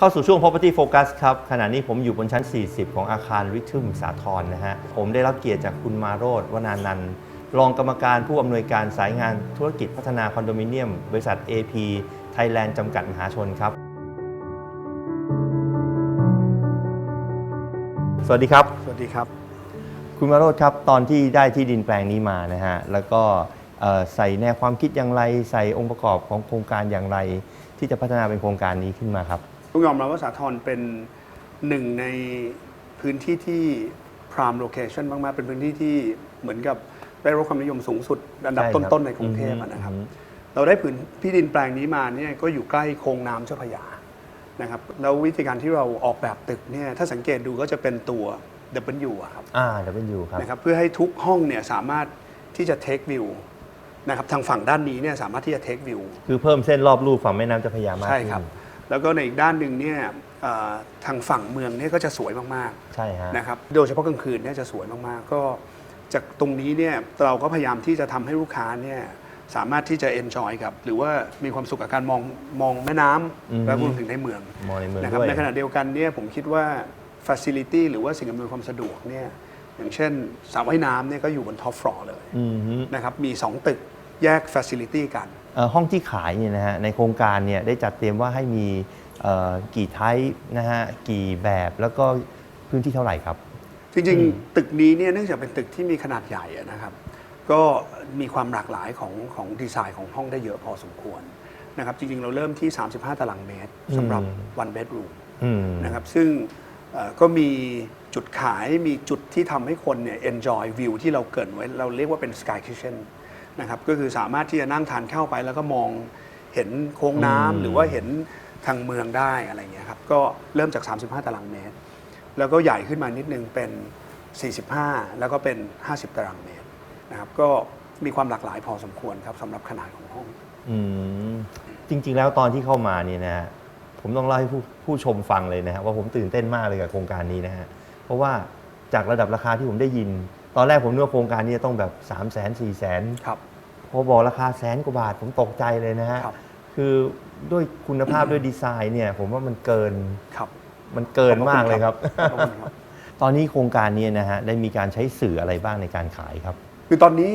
เข้าสู่ช่วง property focus ครับ ขณะนี้ผมอยู่บนชั้น 40 ของอาคารริทึมสาทรนะฮะ ผมได้รับเกียรติจากคุณมาโรธวนานันท์รองกรรมการผู้อำนวยการสายงานธุรกิจพัฒนาคอนโดมิเนียม บริษัท AP Thailand จำกัดมหาชนครับ สวัสดีครับ สวัสดีครับ คุณมาโรธครับ ตอนที่ได้ที่ดินแปลงนี้มานะฮะ แล้วก็เอ่อใส่แนวความคิดอย่างไร ใส่องค์ประกอบของโครงการอย่างไร ที่จะพัฒนาเป็นโครงการนี้ขึ้นมาครับ ต้องยอมรับว่าสาทรเป็นหนึ่งในพื้นที่ที่ prime location มาก ๆ เป็นพื้นที่ที่เหมือนกับได้รับความนิยมสูงสุดอันดับใช่ครับต้น ๆ ในกรุงเทพอะนะครับ อืม เราได้พื้นที่ดินแปลงนี้มาเนี่ยก็อยู่ใกล้โค้งน้ำเจ้าพระยานะครับแล้ววิธีการที่เราออกแบบตึกเนี่ยถ้าสังเกตดูก็จะเป็นตัว W อะครับ อ่า W ครับ นะครับเพื่อให้ทุกห้องเนี่ยสามารถที่จะ take view นะครับทางฝั่งด้านนี้เนี่ยสามารถที่จะ take view คือเพิ่มเส้นรอบรูฝั่งแม่น้ำเจ้าพระยามากใช่ขึ้นครับ แล้วก็ในอีกด้านหนึ่งเนี่ยเอ่อทางฝั่งเมืองเนี่ยก็จะสวยมากใช่ฮะ ๆนะครับโดยเฉพาะกลางคืนเนี่ยจะสวยมากๆ ก็จากตรงนี้เนี่ยเราก็พยายามที่จะทำให้ลูกค้าเนี่ยสามารถที่จะ enjoy กับ หรือว่ามีความสุขกับการมองมองแม่น้ำและรวมถึงในเมืองมองในเมืองนะครับด้วย ในขณะเดียวกันเนี่ยผมคิดว่า facility หรือว่าสิ่งอำนวยความสะดวกเนี่ยอย่างเช่นสระว่ายน้ำเนี่ยก็อยู่บน top floor เลย อืมฮึ นะครับมี 2 ตึก แยก facility กัน เอ่อห้องที่ขายเนี่ยนะฮะในโครงการเนี่ยได้จัดเตรียมว่าให้มีเอ่อกี่ไทป์นะฮะกี่แบบแล้วก็พื้นที่เท่าไหร่ครับ จริงๆ ตึกนี้เนี่ยเนื่องจากเป็นตึกที่มีขนาดใหญ่อะนะครับ ก็มีความหลากหลายของของดีไซน์ของห้องได้เยอะพอสมควรนะครับจริงๆ เราเริ่มที่ 35 ตารางเมตรสำหรับ อืม one bedroom อืม นะครับซึ่งเอ่อก็มีจุดขายมีจุดที่ทำให้คนเนี่ย enjoy view ที่เราเกรินไว้เราเรียกว่าเป็น sky kitchen นะครับก็คือสามารถที่จะนั่งทานข้าวไป แล้วก็มองเห็นโค้งน้ำหรือว่าเห็นทางเมืองได้อะไรเงี้ยครับก็เริ่มจาก 35 ตารางเมตร แล้วก็ใหญ่ขึ้นมานิดนึงเป็น 45 แล้วก็เป็น 50 ตารางเมตรนะครับก็มีความหลากหลายพอสมควรครับสำหรับขนาดของห้อง อืมจริง ๆ แล้วตอนที่เข้ามาเนี่ยนะฮะผมต้องเล่าให้ผู้ผู้ชมฟังเลยนะฮะว่าผมตื่นเต้นมากเลยกับโครงการนี้นะฮะเพราะว่าจากระดับราคาที่ผมได้ยิน ตอนแรกผมนึกว่าโครงการนี้จะต้องแบบ3 0 0 0 0 0 4 0 0 0 0 ครับพอบอกราคาแสนกว่าบาทผมตกใจเลยนะฮะ ครับ คือด้วยคุณภาพด้วยดีไซน์เนี่ย ผมว่ามันเกินครับมันเกินมากเลยครับ ขอบคุณครับ ตอนนี้โครงการนี้นะฮะได้มีการใช้สื่ออะไรบ้างในการขายครับ คือตอนนี้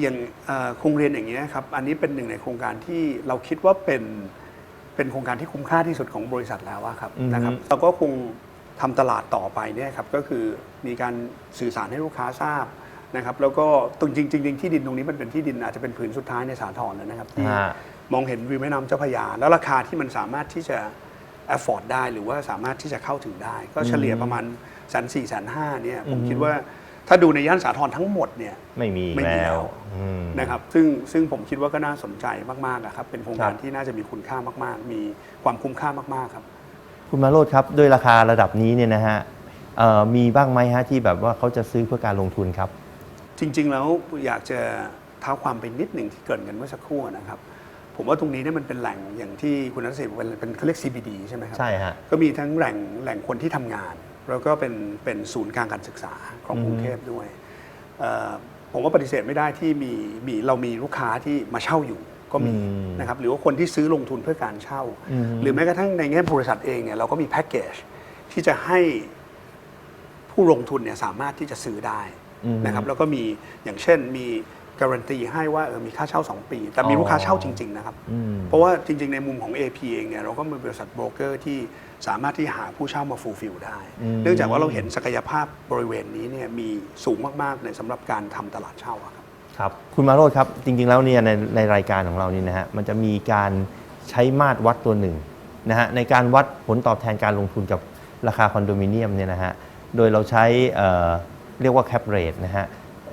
อย่างเอ่อโครงเรียนอย่างนี้ยครับ อันนี้เป็นหนึ่งในโครงการที่เราคิดว่าเป็นเป็นโครงการที่คุ้มค่าที่สุดของบริษัทแล้วอะครับอือฮึนะครับเราก็คง ทำตลาดต่อไปเนี่ยครับก็คือมีการสื่อสารให้ลูกค้าทราบนะครับแล้วก็ตรงจริงจริงๆที่ดินตรงนี้มันเป็นที่ดินอาจจะเป็นผืนสุดท้ายในสาทรแล้วนะครับที่ฮะมองเห็นวิวแม่น้ำเจ้าพระยา แล้วราคาที่มันสามารถที่จะ afford ได้หรือว่าสามารถที่จะเข้าถึงได้ ก็เฉลี่ยประมาณแสนสี่แสนห้าเนี่ยผมคิดว่าถ้าดูในย่านสาทรทั้งหมดเนี่ยไม่มีไม่มีแล้แล้ววอืมนะครับซึ่งซึ่งผมคิดว่าก็น่าสนใจมากๆอะครับเป็นโครงการครับที่น่าจะมีคุณค่ามาก ๆ มีความคุ้มค่ามากๆครับ คุณมาโรดครับด้วยราคาระดับนี้เนี่ยนะฮะเอ่อมีบ้างไหมฮะที่แบบว่าเขาจะซื้อเพื่อการลงทุนครับ จริง ๆ แล้วอยากจะเท้าความไปนิดหนึ่งที่เกริดกันเมื่อสักครู่นะครับ ผมว่าตรงนี้เนี่ยมันเป็นแหล่งอย่างที่คุณนัทศิษย์บอกเป็นเป็นเขาเรียก CBD ใช่ไหมครับใช่ฮะ ก็มีทั้งแหล่งแหล่งคนที่ทำงาน แล้วก็เป็นเป็นศูนย์กลางการศึกษาของอืมกรุงเทพด้วยเอ่อผมว่าปฏิเสธไม่ได้ที่มีมีเรามีลูกค้าที่มาเช่าอยู่ ก็มีอืมนะครับหรือว่าคนที่ซื้อลงทุนเพื่อการเช่าอืมหรือแม้กระทั่งในแง่บริษัทเองเนี่ยเราก็มีแพ็กเกจที่จะให้ผู้ลงทุนเนี่ยสามารถที่จะซื้อได้อืมนะครับแล้วก็มีอย่างเช่นมีการันตีให้ว่าเออมีค่าเช่า 2 ปี แต่มีอ๋อลูกค้าเช่าจริง ๆ นะครับอืมเพราะว่าจริง ๆ ในมุมของ AP เองเนี่ยเราก็มีบริษัทโบรกเกอร์ที่สามารถที่หาผู้เช่ามาฟูลฟิลได้อืมเนื่องจากว่าเราเห็นศักยภาพบริเวณนี้เนี่ยมีสูงมากๆในสำหรับการทำตลาดเช่าอะครับ ครับคุณมาโรดครับ จริงๆแล้วเนี่ยในในรายการของเรานี่นะฮะมันจะมีการใช้มาตรวัดตัวหนึ่งนะฮะในการวัดผลตอบแทนการลงทุนกับราคาคอนโดมิเนียมเนี่ยนะฮะโดยเราใช้เอ่อเรียกว่าแคปเรทนะฮะ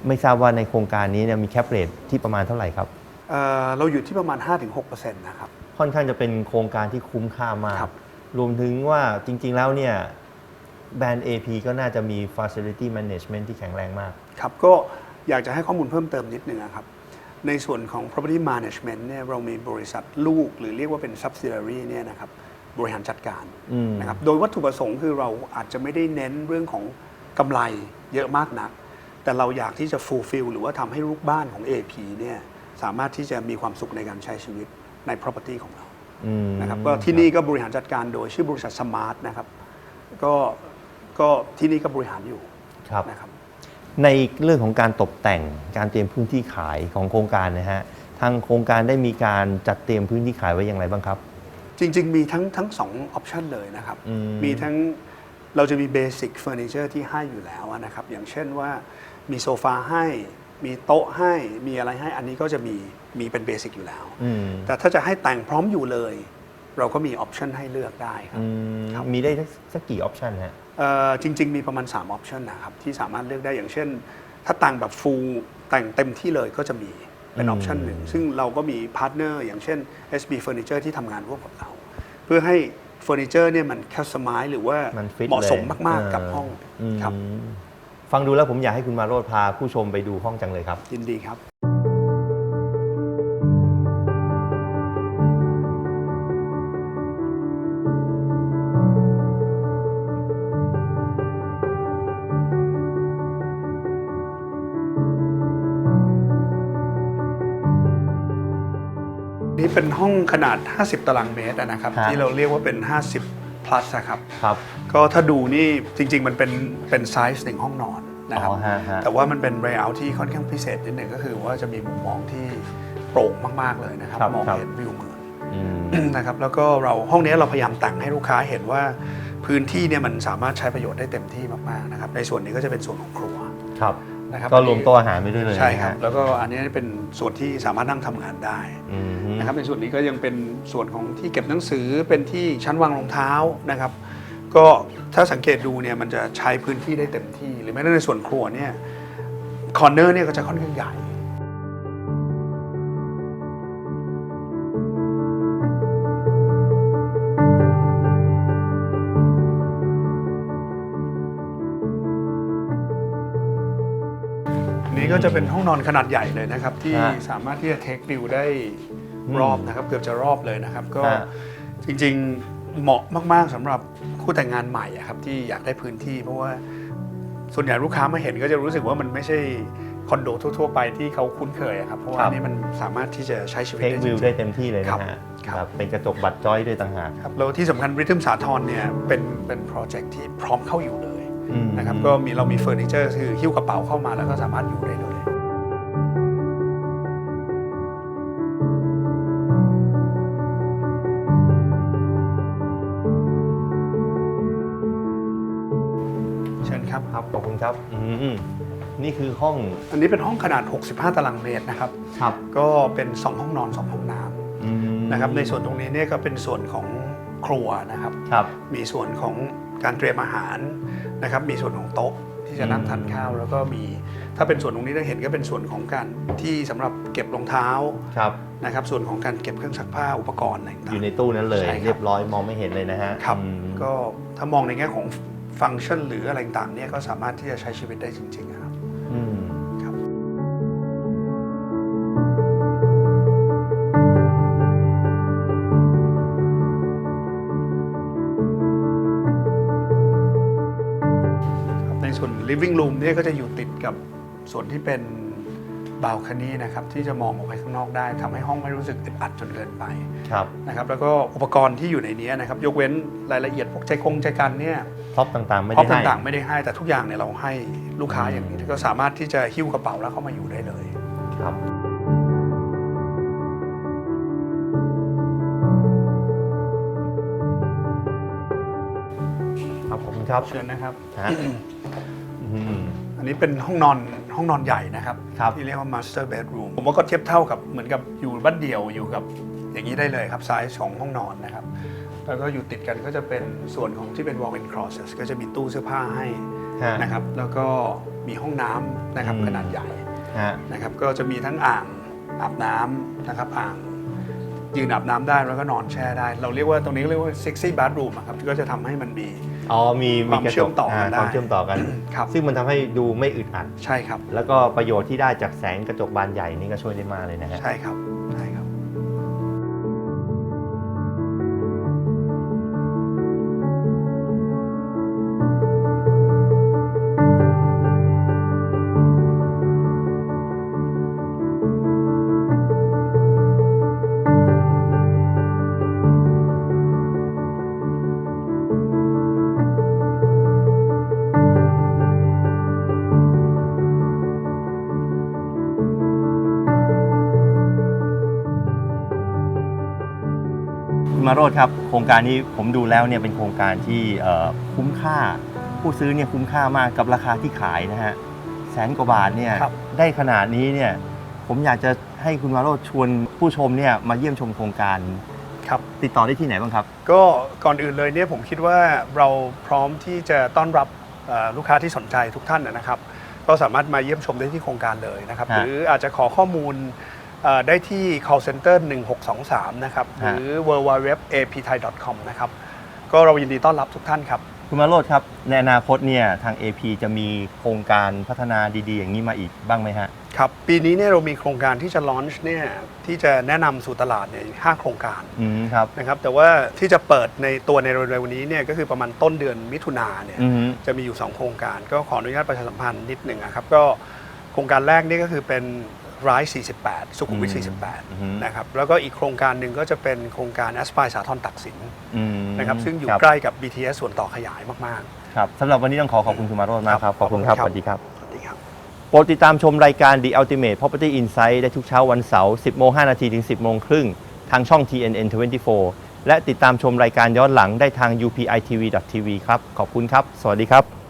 ไม่ทราบว่าในโครงการนี้เนี่ยมีแคปเรทที่ประมาณเท่าไหร่ครับ เอ่อเราอยู่ที่ประมาณ 5-6%นะครับ ค่อนข้างจะเป็นโครงการที่คุ้มค่ามาก ครับรวมถึงว่าจริง ๆ แล้วเนี่ยแบรนด์ AP ก็น่าจะมี Facility Management ที่แข็งแรงมาก ครับก็ อยากจะให้ข้อมูลเพิ่มเติมนิดนึงนะครับ ในส่วนของ property management เนี่ยเรามีบริษัทลูกหรือเรียกว่าเป็น subsidiary เนี่ยนะครับบริหารจัดการอืมนะครับโดยวัตถุประสงค์คือเราอาจจะไม่ได้เน้นเรื่องของกำไรเยอะมากนัก แต่เราอยากที่จะ fulfill หรือว่าทำให้ลูกบ้านของ AP เนี่ยสามารถที่จะมีความสุขในการใช้ชีวิตใน property ของเราอืมนะครับก็ที่นี่ก็บริหารจัดการโดยชื่อบริษัทสมาร์ทนะครับก็ก็ที่นี่ก็บริหารอยู่ครับนะครับ ในเรื่องของการตกแต่งการเตรียมพื้นที่ขายของโครงการนะฮะทางโครงการได้มีการจัดเตรียมพื้นที่ขายไว้อย่างไรบ้างครับ จริง ๆ มีทั้งทั้งสองออปชันเลยนะครับ อืม มีทั้งเราจะมีเบสิกเฟอร์นิเจอร์ที่ให้อยู่แล้วนะครับ อย่างเช่นว่ามีโซฟาให้ มีโต๊ะให้ มีอะไรให้ อันนี้ก็จะมีมีเป็นเบสิกอยู่แล้ว อืม แต่ถ้าจะให้แต่งพร้อมอยู่เลย เราก็มีออปชันให้เลือกได้ครับ อืมครับ มีได้สักกี่ออปชันฮะ เอ่อจริง ๆ มีประมาณ 3 ออปชันนะครับ ที่สามารถเลือกได้อย่างเช่น ถ้าแต่งแบบฟูลแต่งเต็มที่เลยก็จะมีเป็นออือมปชันหนึ่ง ซึ่งเราก็มีพาร์ทเนอร์อย่างเช่น SB Furniture ที่ทำงานร่วมกับเรา เพื่อให้เฟอร์นิเจอร์เนี่ยมันคัสตอมไมหรือว่ามันฟิตเหมาะสมเลยมาก ๆ กับห้องมครับฟังดูแล้วผมอยากให้คุณมาโรดพาผู้ชมไปดูห้องจังเลยครับ ยินดีครับ นี่เป็นห้องขนาด 50 ตารางเมตรอะนะครับฮะ ที่เราเรียกว่าเป็น 50 plus อะครับ ครับก็ถ้าดูนี่จริง ๆ มันเป็นเป็นไซส์หนึ่งห้องนอนนะครับ อ๋อฮะฮะ แต่ว่ามันเป็นเรเยอร์ที่ค่อนข้างพิเศษนิดหนึ่งก็คือว่าจะมีมุมมองที่โปร่งมากๆเลยนะครับ ครับมองครับ เห็นวิวเมือง อืม นะครับแล้วก็เราห้องนี้เราพยายามแต่งให้ลูกค้าเห็นว่าพื้นที่เนี่ยมันสามารถใช้ประโยชน์ได้เต็มที่มากๆนะครับในส่วนนี้ก็จะเป็นส่วนของครัวครับ นะครับก็รวมโต๊ะอาหารไปด้วยเลยใช่ครับนะฮะแล้วก็อันนี้เป็นส่วนที่สามารถนั่งทำงานได้อืมนะครับในส่วนนี้ก็ยังเป็นส่วนของที่เก็บหนังสือเป็นที่ชั้นวางรองเท้านะครับ ก็ถ้าสังเกตดูเนี่ยมันจะใช้พื้นที่ได้เต็มที่ หรือแม้แต่ในส่วนครัวเนี่ยคอร์เนอร์เนี่ยก็จะค่อนข้างใหญ่ ก็จะเป็นห้องนอนขนาดใหญ่เลยนะครับ ที่ฮะสามารถที่จะเทควิวได้อืมรอบนะครับ เกือบจะรอบเลยนะครับ ก็ฮะ จริงๆเหมาะมากๆสำหรับคู่แต่งงานใหม่อะครับที่อยากได้พื้นที่ เพราะว่าส่วนใหญ่ลูกค้ามาเห็นก็จะรู้สึกว่ามันไม่ใช่คอนโดทั่วๆไปที่เขาคุ้นเคยอะครับเพราะว่าครับอันนี้มันสามารถที่จะใช้ชีวิตเทคได้จวิริวงๆ ได้เต็มที่เลยครับนะฮะครับแบบเป็นกระจกบัตรจอยด้วยต่างหาก ครับแล้วที่สำคัญริทึมสาทรเนี่ยเป็นเป็นโปรเจกต์ที่พร้อมเข้าอยู่เลยอืม นะครับก็มีเรามีเฟอร์นิเจอร์คือหิ้วกระเป๋าเข้ามาแล้วก็สามารถอยู่ได้เลยเชิญครับครับขอบคุณครับอืมนี่คือห้องอันนี้เป็นห้องขนาด 65 ตารางเมตรนะครับครับก็เป็น 2 ห้องนอน 2 ห้องน้ำนะครับในส่วนตรงนี้เนี่ยก็เป็นส่วนของครัวนะครับครับ มีส่วนของ การเตรียมอาหารนะครับมีส่วนของโต๊ะที่จะนั่งทานข้าว แล้วก็มีถ้าเป็นส่วนตรงนี้ได้เห็นก็เป็นส่วนของการที่สำหรับเก็บรองเท้าครับนะครับส่วนของการเก็บเครื่องซักผ้าอุปกรณ์อะไรต่างๆอยู่ในตู้นั้นเลยใช่ครับเรียบร้อยมองไม่เห็นเลยนะฮะครับอืมก็ถ้ามองในแง่ของฟังก์ชันหรืออะไรต่างๆเนี่ยก็สามารถที่จะใช้ชีวิตได้จริงๆนะครับอืมครับ ในส่วน living room เนี่ยก็จะอยู่ติดกับส่วนที่เป็นบาลคานีนะครับที่จะมองออกไปข้างนอกได้ทำให้ห้องไม่รู้สึกอึดอัดจนเกินไปครับนะครับแล้วก็อุปกรณ์ที่อยู่ในนี้นะครับยกเว้นรายละเอียดพวกใจกงใจกันเนี่ยพร็อพต่างๆไม่พร็อได้พให้ต่างๆไม่ได้ให้แต่ทุกอย่างเนี่ยเราให้ลูกค้าอย่างนี้ก็สามารถที่จะหิ้วกระเป๋าแล้วเข้ามาอยู่ได้เลยครับครับขอบคุณครับเชิญนะครับฮะ อืมอันนี้เป็นห้องนอนห้องนอนใหญ่นะครับ ครับที่เรียกว่า master bedroom ผมว่าก็เทียบเท่ากับเหมือนกับอยู่บ้านเดี่ยวอยู่กับอย่างนี้ได้เลยครับไซส์ของห้องนอนนะครับ แล้วก็อยู่ติดกันก็จะเป็นส่วนของที่เป็น walk-in closet ก็จะมีตู้เสื้อผ้าให้ฮะ นะครับ แล้วก็มีห้องน้ำนะครับอืม ขนาดใหญ่ฮะ นะครับก็จะมีทั้งอ่างอาบน้ำนะครับอ่างยืนอาบน้ำได้แล้วก็นอนแช่ได้ เราเรียกว่าตรงนี้เรียกว่า sexy bathroom อะครับก็จะทำให้มันมี อ๋อมีความกระจกเชื่อมต่อกันได้ความเชื่อมต่อกัน ครับ ซึ่งมันทำให้ดูไม่อึดอัด ใช่ครับ แล้วก็ประโยชน์ที่ได้จากแสงกระจกบานใหญ่นี่ก็ช่วยได้มากเลยนะฮะใช่ครับใช่ครับ คุณมาโรดครับ โครงการนี้ผมดูแล้วเนี่ยเป็นโครงการที่เอ่อคุ้มค่า ผู้ซื้อเนี่ยคุ้มค่ามากกับราคาที่ขายนะฮะแสนกว่าบาทเนี่ยครับได้ขนาดนี้เนี่ยผมอยากจะให้คุณมาโรดชวนผู้ชมเนี่ยมาเยี่ยมชมโครงการครับติดต่อได้ที่ไหนบ้างครับ ก็ก่อนอื่นเลยเนี่ยผมคิดว่าเราพร้อมที่จะต้อนรับเอ่อลูกค้าที่สนใจทุกท่านนะครับ ก็สามารถมาเยี่ยมชมได้ที่โครงการเลยนะครับฮะหรืออาจจะขอข้อมูลเอ่อ ได้ที่ call center 1623 นะครับ หฮะ รือ www.apthai.com นะครับ ก็เรายินดีต้อนรับทุกท่านครับ คุณมาโรดครับในอนาคตเนี่ยทาง AP จะมีโครงการพัฒนาดีๆ อย่างนี้มาอีกบ้างไหมฮะ ครับ ปีนี้เนี่ยเรามีโครงการที่จะลอนช์เนี่ยที่จะแนะนำสู่ตลาดเนี่ยห้าโครงการอืมครับ นะครับ แต่ว่าที่จะเปิดในตัวในเร็วๆนี้เนี่ยก็คือประมาณต้นเดือนมิถุนาเนี่ย อืม จะมีอยู่ 2 โครงการก็ขออนุญาตประชาสัมพันธ์นิดหนึ่งนะครับก็โครงการแรกนี่ก็คือเป็น ร้าย48 สุขุมวิทอืม48 นะครับ แล้วก็อีกโครงการหนึ่งก็จะเป็นโครงการแอสปายสาทรตักสินอืมนะครับ ซึ่งอยู่ครับใกล้กับ BTS ส่วนต่อขยายมากครับสำหรับวันนี้ต้องขอขอบคุณคุณมาโรจน์มากครับ ขอบคุณครับขอบสคุณครับวัสดีครับๆสวัสดีครับโปรดติดตามชมรายการ The Ultimate Property Insight ได้ทุกเช้าวันเสาร์ 10 โมง 5 นาทีถึง 10 โมงครึ่ง ทางช่อง TNN 24 และติดตามชมรายการย้อนหลังได้ทาง upitv.tv ครับ ขอบคุณครับ สวัสดีครับ